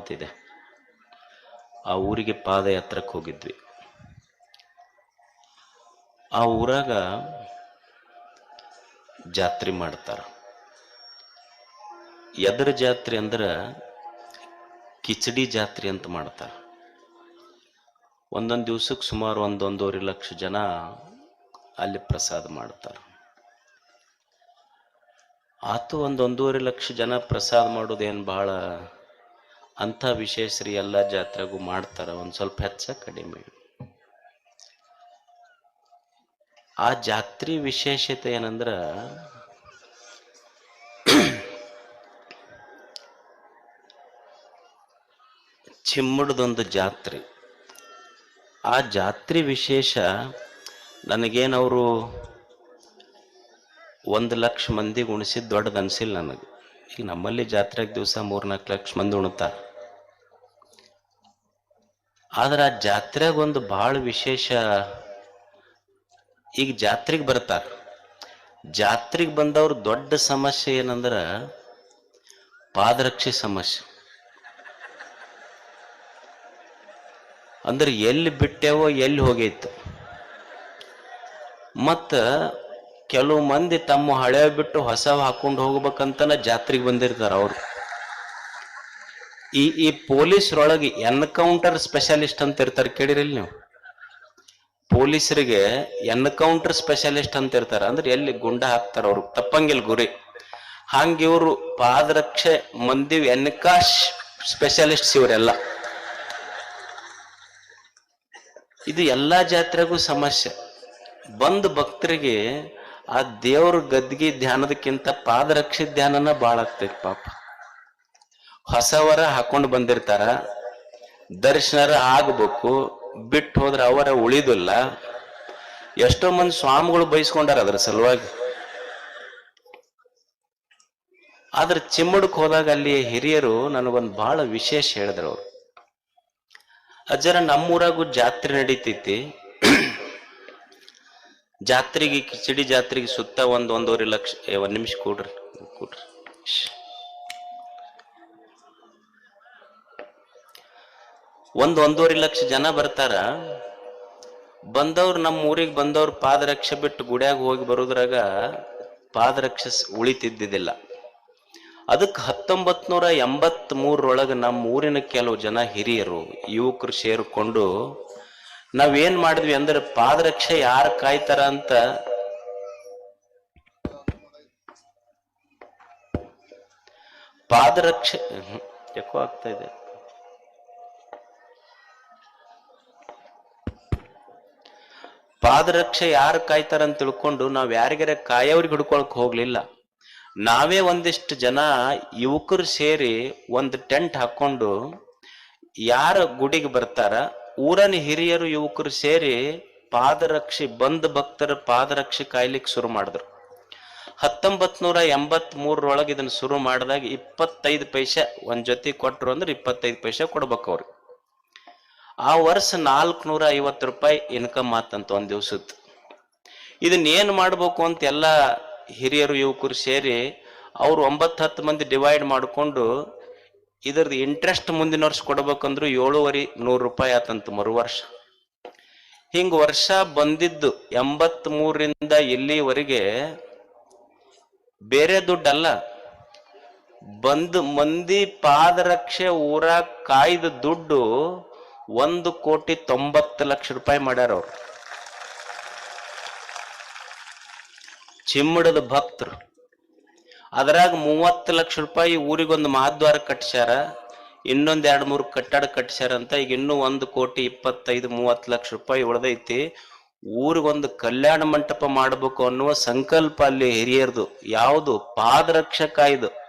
ಅಂತಿದೆ. ಆ ಊರಿಗೆ ಪಾದಯಾತ್ರಕ್ಕೆ ಹೋಗಿದ್ವಿ. ಆ ಊರಾಗ ಜಾತ್ರೆ ಮಾಡ್ತಾರ. ಎದರ ಜಾತ್ರೆ ಅಂದ್ರ ಕಿಚಡಿ ಜಾತ್ರೆ ಅಂತ ಮಾಡ್ತಾರ. ಒಂದೊಂದು ದಿವ್ಸಕ್ಕೆ ಸುಮಾರು ಒಂದೊಂದೂವರೆ ಲಕ್ಷ ಜನ ಅಲ್ಲಿ ಪ್ರಸಾದ ಮಾಡ್ತಾರೆ. ಆತು ಒಂದು ಒಂದೂವರೆ ಲಕ್ಷ ಜನ ಪ್ರಸಾದ ಮಾಡೋದೇನು ಭಾಳ ಅಂಥ ವಿಶೇಷ ರೀ ಎಲ್ಲ ಜಾತ್ರೆಗೂ ಮಾಡ್ತಾರೆ, ಒಂದು ಸ್ವಲ್ಪ ಹೆಚ್ಚ ಕಡಿಮೆ. ಆ ಜಾತ್ರೆ ವಿಶೇಷತೆ ಏನಂದ್ರೆ, ಚಿಮ್ಮಡದೊಂದು ಜಾತ್ರೆ. ಆ ಜಾತ್ರೆ ವಿಶೇಷ ನನಗೇನವರು ಒಂದು ಲಕ್ಷ ಮಂದಿಗೆ ಉಣಿಸಿದ್ ದೊಡ್ಡದು ಅನ್ಸಿಲ್ಲ ನನಗೆ. ಈಗ ನಮ್ಮಲ್ಲಿ ಜಾತ್ರೆಗೆ ದಿವಸ ಮೂರ್ನಾಲ್ಕು ಲಕ್ಷ ಮಂದಿ ಉಣ್ತಾರ. ಆದ್ರೆ ಆ ಜಾತ್ರೆಗೆ ಒಂದು ಬಹಳ ವಿಶೇಷ ಈಗ ಜಾತ್ರೆಗೆ ಬರ್ತಾರ. ಜಾತ್ರೆಗೆ ಬಂದವ್ರ ದೊಡ್ಡ ಸಮಸ್ಯೆ ಏನಂದ್ರ ಪಾದರಕ್ಷೆ ಸಮಸ್ಯೆ. ಅಂದ್ರೆ ಎಲ್ಲಿ ಬಿಟ್ಟೆವೋ ಎಲ್ಲಿ ಹೋಗೈತು. ಮತ್ತ ಕೆಲವು ಮಂದಿ ತಮ್ಮ ಹಳೆ ಬಿಟ್ಟು ಹೊಸ ಹಾಕೊಂಡು ಹೋಗ್ಬೇಕಂತನ ಜಾತ್ರೆಗೆ ಬಂದಿರ್ತಾರ ಅವ್ರು. ಈ ಈ ಪೊಲೀಸ್ರೊಳಗೆ ಎನ್ಕೌಂಟರ್ ಸ್ಪೆಷಲಿಸ್ಟ್ ಅಂತ ಇರ್ತಾರೆ ಕೇಳಿರಿಲ್ಲ ನೀವು. ಪೊಲೀಸರಿಗೆ ಎನ್ಕೌಂಟರ್ ಸ್ಪೆಷಲಿಸ್ಟ್ ಅಂತ ಇರ್ತಾರೆ, ಅಂದ್ರೆ ಎಲ್ಲಿ ಗುಂಡ ಹಾಕ್ತಾರ ಅವ್ರು, ತಪ್ಪಂಗಿಲ್ಲ ಗುರಿ. ಹಂಗೆ ಇವರು ಪಾದರಕ್ಷೆ ಮಂದಿ ಎನ್ಕಾಶ್ ಸ್ಪೆಷಲಿಸ್ಟ್ಸ್ ಇವರೆಲ್ಲ. ಇದು ಎಲ್ಲಾ ಜಾತ್ರೆಗೂ ಸಮಸ್ಯೆ. ಬಂದ ಭಕ್ತರಿಗೆ ಆ ದೇವ್ರ ಗದ್ಗಿ ಧ್ಯಾನದಕ್ಕಿಂತ ಪಾದರಕ್ಷೆ ಧ್ಯಾನನ ಬಾಳ ಆಗ್ತೈತಿ ಪಾಪ. ಹೊಸವರ ಹಾಕೊಂಡು ಬಂದಿರ್ತಾರ. ದರ್ಶನರ ಆಗ್ಬೇಕು, ಬಿಟ್ಟು ಹೋದ್ರೆ ಅವರ ಉಳಿದಿಲ್ಲ. ಎಷ್ಟೋ ಮಂದಿ ಸ್ವಾಮಿಗಳು ಬಯಸ್ಕೊಂಡಾರ ಅದ್ರ ಸಲುವಾಗಿ. ಆದ್ರೆ ಚಿಮ್ಮಡಕ್ ಹೋದಾಗ ಅಲ್ಲಿ ಹಿರಿಯರು ನನಗೊಂದು ಬಹಳ ವಿಶೇಷ ಹೇಳಿದ್ರು ಅವ್ರು. ಅಜ್ಜರ ನಮ್ಮೂರಾಗೂ ಜಾತ್ರೆ ನಡೀತೈತಿ. ಜಾತ್ರೆಗೆ, ಕಿಚಡಿ ಜಾತ್ರೆಗೆ ಸುತ್ತ ಒಂದ್ ಒಂದೂವರೆ ಲಕ್ಷ ಒಂದು ನಿಮಿಷ ಕೊಡ್ರಿ, ಕೂಡ್ರಿ. ಒಂದ್ ಒಂದೂವರೆ ಲಕ್ಷ ಜನ ಬರ್ತಾರ. ಬಂದವ್ರು ನಮ್ಮ ಊರಿಗೆ ಬಂದವ್ರು ಪಾದರಕ್ಷೆ ಬಿಟ್ಟು ಗುಡಿಯಾಗ ಹೋಗಿ ಬರೋದ್ರಾಗ ಪಾದರಕ್ಷೆ ಉಳಿತಿದ್ದಿದ್ದಿಲ್ಲ. ಅದಕ್ಕೆ ಹತ್ತೊಂಬತ್ ನೂರ ಎಂಬತ್ ಮೂರರೊಳಗೆ ನಮ್ಮ ಊರಿನ ಕೆಲವು ಜನ ಹಿರಿಯರು, ಯುವಕರು ಸೇರಿಕೊಂಡು ನಾವೇನ್ ಮಾಡಿದ್ವಿ ಅಂದ್ರೆ ಪಾದರಕ್ಷೆ ಯಾರು ಕಾಯ್ತಾರ ಅಂತ ಪಾದರಕ್ಷೆ ಯಾಕೋ ಆಗ್ತಾ ಇದೆ. ಪಾದರಕ್ಷೆ ಯಾರು ಕಾಯ್ತಾರಂತ ತಿಳ್ಕೊಂಡು ನಾವ್ ಯಾರಿಗಾರ ಕಾಯೋರಿಗೆ ಹಿಡ್ಕೊಳಕ್ ಹೋಗ್ಲಿಲ್ಲ. ನಾವೇ ಒಂದಿಷ್ಟು ಜನ ಯುವಕರು ಸೇರಿ ಒಂದು ಟೆಂಟ್ ಹಾಕೊಂಡು ಯಾರ ಗುಡಿಗೆ ಬರ್ತಾರ, ಊರನ ಹಿರಿಯರು ಯುವಕರು ಸೇರಿ ಪಾದರಕ್ಷೆ ಬಂದ ಭಕ್ತರ ಪಾದರಕ್ಷೆ ಕಾಯ್ಲಿಕ್ಕೆ ಶುರು ಮಾಡಿದ್ರು. ಹತ್ತೊಂಬತ್ ನೂರ ಎಂಬತ್ ಮೂರರೊಳಗೆ ಇದನ್ನ ಶುರು ಮಾಡಿದಾಗ ಇಪ್ಪತ್ತೈದು ಪೈಸೆ ಒಂದ್ ಜೊತೆ ಕೊಟ್ರು ಅಂದ್ರೆ ಇಪ್ಪತ್ತೈದು ಪೈಸೆ ಕೊಡ್ಬೇಕು ಅವ್ರಿಗೆ ಆ ವರ್ಷ ನಾಲ್ಕುನೂರ ಐವತ್ತು ರೂಪಾಯಿ ಇನ್ಕಮ್ ಆತಂತ ಒಂದ್ ದಿವಸ ಇದನ್ನ ಏನ್ ಮಾಡ್ಬೇಕು ಅಂತ ಎಲ್ಲ ಹಿರಿಯರು, ಯುವಕರು ಸೇರಿ ಅವ್ರು ಒಂಬತ್ತು ಹತ್ತು ಮಂದಿ ಡಿವೈಡ್ ಮಾಡಿಕೊಂಡು ಇದ್ರದ್ದು ಇಂಟ್ರೆಸ್ಟ್ ಮುಂದಿನ ವರ್ಷ ಕೊಡ್ಬೇಕಂದ್ರು ಏಳುವರೆ ನೂರು ರೂಪಾಯಿ ಆತಂತ ಮರು ವರ್ಷ ಹಿಂಗ ವರ್ಷ ಬಂದಿದ್ದು ಎಂಬತ್ ಮೂರರಿಂದ ಇಲ್ಲಿವರೆಗೆ ಬೇರೆ ದುಡ್ಡಲ್ಲ. ಬಂದು ಮಂದಿ ಪಾದರಕ್ಷೆ ಊರಾಗ ಕಾಯ್ದ ದುಡ್ಡು ಒಂದು ಕೋಟಿ ತೊಂಬತ್ತು ಲಕ್ಷ ರೂಪಾಯಿ ಮಾಡ್ಯಾರ ಅವ್ರು. ಚಿಮ್ಮಡದ ಭಕ್ತರು. ಅದ್ರಾಗ ಮೂವತ್ತು ಲಕ್ಷ ರೂಪಾಯಿ ಊರಿಗೊಂದು ಮಹಾದ್ವಾರ ಕಟ್ಸ್ಯಾರ, ಇನ್ನೊಂದ್ ಎರಡ್ ಮೂರು ಕಟ್ಟಡ ಕಟ್ಸ್ಯಾರ ಅಂತ ಈಗ ಇನ್ನೂ ಒಂದು ಕೋಟಿ ಇಪ್ಪತ್ತೈದು, ಮೂವತ್ತು ಲಕ್ಷ ರೂಪಾಯಿ ಉಳ್ದೈತಿ. ಊರಿಗೊಂದು ಕಲ್ಯಾಣ ಮಂಟಪ ಮಾಡಬೇಕು ಅನ್ನುವ ಸಂಕಲ್ಪ ಅಲ್ಲಿ ಹಿರಿಯರ್ದು. ಯಾವುದು? ಪಾದರಕ್ಷಕ ಇದು.